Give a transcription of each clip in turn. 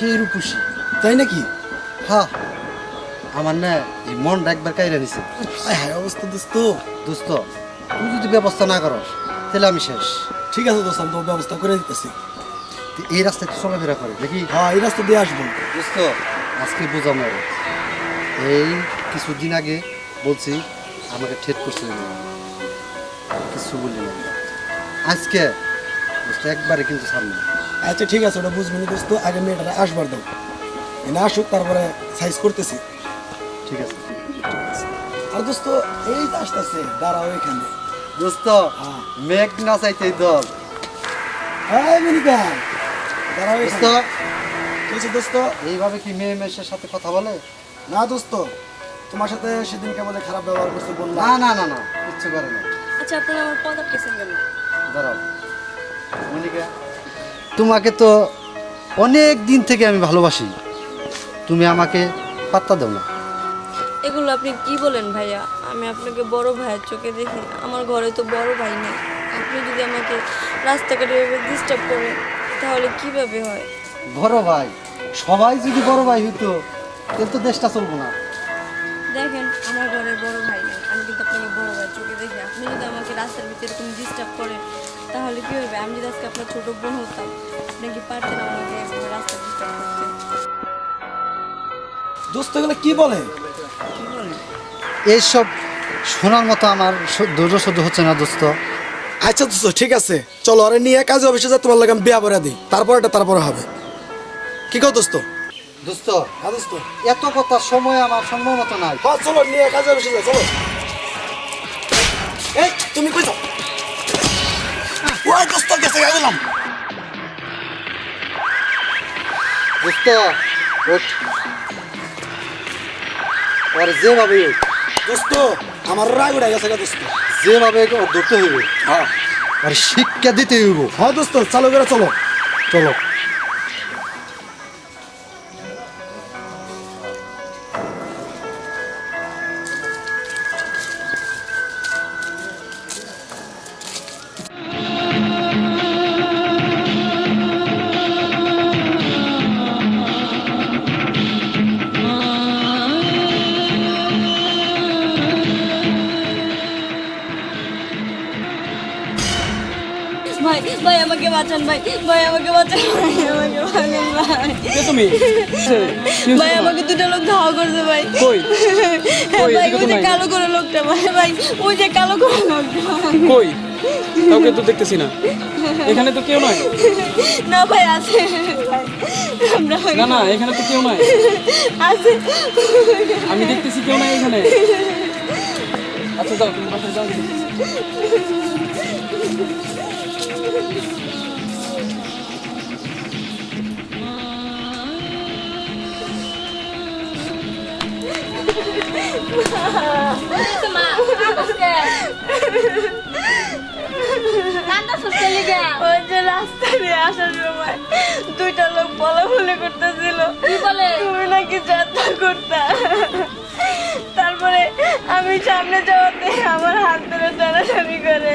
সেই রূপসী তাই নাকি? হ্যাঁ আমার না এই মনটা একবার কাইরা নিছে আয় হায় অবস্থা দোস্ত দোস্ত তুই যদি ব্যবস্থা না করস তাহলে আমি শেষ। ঠিক আছে দোস্ত আমি তোর ব্যবস্থা করে দিতেছি। এই রাস্তায় চলাফেরা করে দেখি? হ্যাঁ এই রাস্তা দিয়ে আসব। দোস্ত আজকে বোঝাম না এই কিছুদিন আগে বলছি আমাকে ঠেট করছিল কিছু বলি না আজকে দোস্ত একবারে কিন্তু সামনে আচ্ছা ঠিক আছে ওটা বুঝব না দোস্ত আগে মেয়েটা আসবার দাও। এনে আসুক তারপরে সাইজ করতেছি। ঠিক আছে আর দোস্ত এই তো আসতেছে দাঁড়াও এখানে। দোস্ত হ্যাঁ। মেঘ না চাইতে দল। হ্যাঁ মিনিকা দাঁড়াও দোস্ত। এইভাবে কি মেয়ে মেয়ের সাথে কথা বলে? না দোস্ত তোমার সাথে সেদিন কেবল খারাপ ব্যবহার করছে বললাম না না না না কিচ্ছু করে না। আচ্ছা আপনারা আমার পদ আটকেছেন কেন? দাঁড়াও। মনিকা তোমাকে তো অনেক দিন থেকে আমি ভালোবাসি। তুমি আমাকে পাত্তা দাও না। এগুলো আপনি কি বলেন ভাইয়া? আমি আপনাকে বড় ভাইয়ের চোখে দেখি। আমার ঘরে তো বড় ভাই নেই। আপনি যদি আমাকে রাস্তাঘাটে ডিস্টার্ব করেন তাহলে কীভাবে হয়? বড় ভাই সবাই যদি বড় ভাই হইতো তাহলে তো দেশটা চলবো না। দেখেন আমার ঘরে বড় ভাই নেই। আমি কিন্তু আপনাকে বড় ভাই চোখে দেখি। আপনি যদি আমাকে রাস্তার ভিতরে এরকম ডিস্টার্ব করেন তাহলে কি হবে আমি যদি আজকে আপনার ছোট বোন হতাম আপনি কি পারতেন আমাকে রাস্তা ডিস্টার্ব করতে দোস্ত এগুলো কি বলে? বলেন এইসব শোনার মতো আমার ধৈর্য সহ্য হচ্ছে না দোস্ত। আচ্ছা দোস্ত ঠিক আছে। চলো আরে নিয়ে কাজে অফিসে যা তোমার লাগে আমি বিয়া করে দিই। তারপর এটা তারপরে হবে। কি কও দোস্ত? দোস্ত হ্যাঁ দোস্ত। এত কথা সময় আমার সম্ভব মতো নাই। হ্যাঁ চলো নিয়ে কাজে অফিসে যা চলো। এই তুমি কই যাও? ওই দোস্ত গেছে গেলাম দোস্ত ওঠ আর যেভাবে দোস্ত আমার রাগ উঠে গেছে গা দোস্ত যেভাবে ধরতে হইবে হ্যাঁ আর শিক্ষা দিতে হইব হ্যাঁ দোস্ত চালু করে চলো চলো ভাই আমাকে বাঁচান ভাই ভাই আমাকে বাঁচান ভাই আমাকে বাঁচান ভাই। কে তুমি? ভাই আমাকে দুটো লোক ধাওয়া করছে ভাই। কই? কই? ভাই ওই যে কালো করে লোকটা ভাই ভাই ওই যে কালো করে লোকটা। কই? কাউকে তো দেখতেছি না। এখানে তো কেউ নাই। না ভাই আছে। না না এখানে তো কেউ নাই। আছে। আমি দেখতেছি কেউ নাই এখানে। আচ্ছা যাও তুমি বাসায় যাও। দিয়ে আসার সময় দুইটা লোক করতেছিল কি বলে তুমি নাকি যাত্রা করতা তারপরে আমি সামনে যাওয়াতে আমার হাত ধরে টানাটানি করে।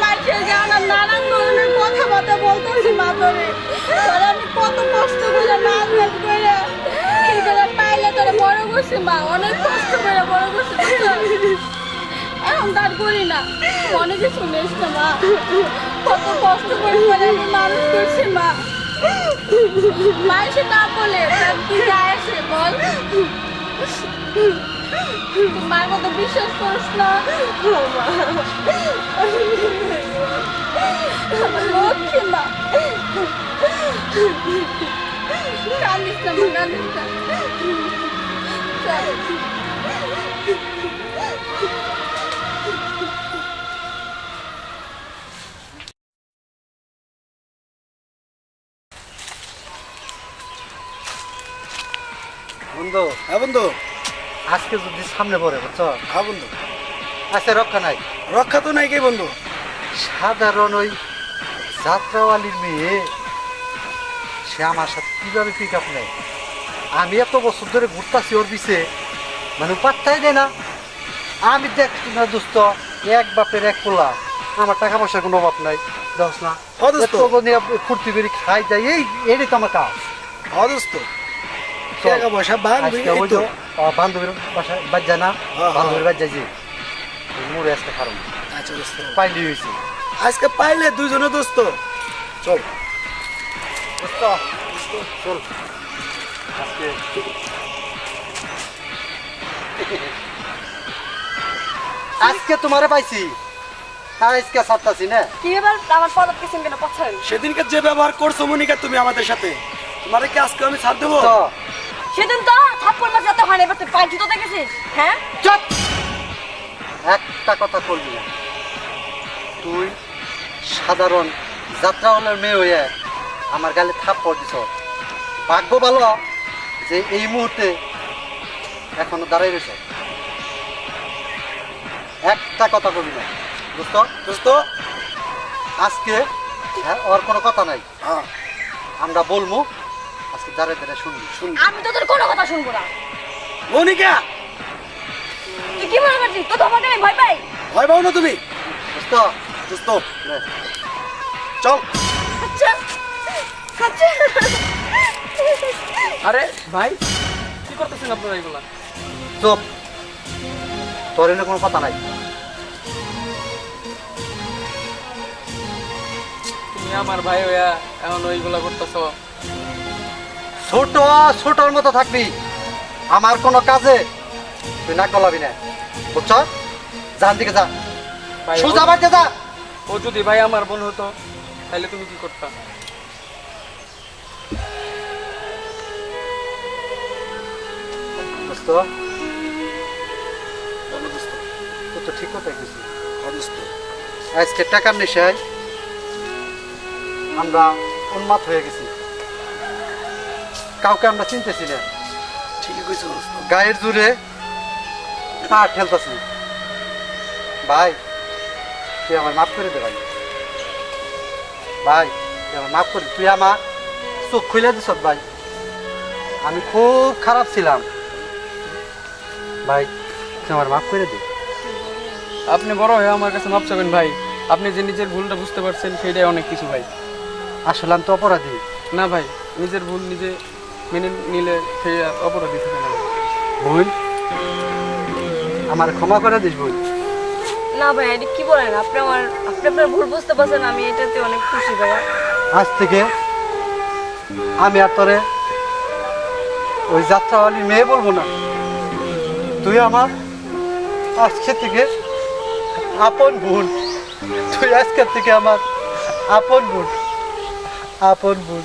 লিগে যাও না নানান ধরনের কথাবার্তা বলতেছি মা তোরে তোরে আমি কত কষ্ট করে নাচ নাচ করে এই করে পাইলে বড় করছি মা, অনেক কষ্ট করে বড় করছি? এখন তার করি না। অনেক কিছু নিস না মা, কত কষ্ট করে করে আমি মানুষ করছি মা। না বলে কি যায় আসে, বল। মার কথা বিশ্বাস করিস না। আমার লক্ষ্মী মা। কান্দিস না মা কান্দিস না। বন্ধু। হ্যাঁ বন্ধু। আজকে যদি সামনে পড়ে বুঝছ? হ্যাঁ বন্ধু। আজকে রক্ষা নাই। রক্ষা তো নাই কে বন্ধু? সাধারণ ওই যাত্রাওয়ালির মেয়ে সে আমার সাথে কীভাবে পিক আপ নেয়? আমি এত বছর ধরে ঘুরতাছি ওর পিছে মানে পাত্তাই দেয় না। আমি দেখছি না দোস্ত এক বাপের এক পোলা। আমার টাকা পয়সার কোনো অভাব নাই দোস না? নিয়ে ফুর্তি বেরি খাই যাই এই এটাই তো আমার কাজ। হ্যাঁ দোস্ত। টাকা পয়সা বান্ধবীর না হ্যাঁ, হ্যাঁ। বান্ধবীর আজকে আচ্ছা পাইলি হয়েছে আজকে পাইলে দুইজনে দোস্ত। চল। দোস্ত চল। আজকে। আজকে তোমারে পাইছি। আজকে সারতাছি না। কি এবার আমার পদক কিছু কেন পছন্দ? সেদিনকে যে ব্যবহার করছ মনিকা তুমি আমাদের সাথে তোমারে কি আজকে আমি ছাড় দেবো? সেদিন তো থাপ্পড় মাছ যেতে হয় না এবার তুই পায়ে জুতো দেখেছিস? হ্যাঁ? চুপ! একটা কথা করবি না। তুই সাধারণ যাত্রাওয়ালার মেয়ে হয়ে আমার গালে থাপ্পড় দিছ। ভাগ্য ভালো যে এই মুহূর্তে এখনও দাঁড়াই রয়েছ। একটা কথা বলবি না। দোস্ত দোস্ত আজকে হ্যাঁ, ওর কোনো কথা নাই। হ্যাঁ। আমরা বলব আজকে শুনবি শুনবি। আমি তোদের কোনো কথা শুনব না। মনিকা! তুই কি মনে করছিস? তো তোমাকে আমি ভয় পাই। ভয় পাও না তুমি? দোস্ত দোস্ত চল। আচ্ছা। আচ্ছা। আরে ভাই কি করতেছেন আপনারা এগুলা? চুপ। তোর এনে কোনো কথা নাই। তুমি আমার ভাই হইয়া এখন ওইগুলা করতেছ। ছোট ছোটর মতো থাকবি। আমার কোনো কাজে তুই নাক গলাবি না। বুঝছ? যান দিকে যা। ভাই সোজা বাড়িতে যা। ও যদি ভাই আমার বোন হতো তাহলে তুমি কি করতা? দোস্ত। বলো দোস্ত? তুই তো ঠিক কথা গেছিস হ্যাঁ দোস্ত। আজকে টাকার নেশায় আমরা উন্মাদ হয়ে গেছি। কাউকে আমরা চিনতেছি না। ঠিকই কইছো গায়ের জুড়ে পা ঠেলতেছি। ভাই তুই আমার মাফ করে দে ভাই। ভাই তুই আমার মাফ করে তুই আমার চোখ খুলে দিস ভাই। আমি খুব খারাপ ছিলাম। ভাই তুই আমার মাফ করে দে। আপনি বড় হয়ে আমার কাছে মাপ চাবেন ভাই। আপনি যে নিজের ভুলটা বুঝতে পারছেন সেটাই অনেক কিছু ভাই। আসলে আমি তো অপরাধী। না ভাই নিজের ভুল নিজে মেনে নিলে আর অপরাধী থাকে না ভুল? আমার ক্ষমা করে দিস ভুল। না ভাই এটা কি বলেন? আপনি আমার আপনি আপনার ভুল বুঝতে পারছেন আমি এটাতে অনেক খুশি ভাইয়া। আজ থেকে আমি আর তোরে ওই যাত্রাওয়ালি মেয়ে বলব না। তুই আমার আজকে থেকে আপন বোন। তুই আজকের থেকে আমার আপন বোন। আপন বোন।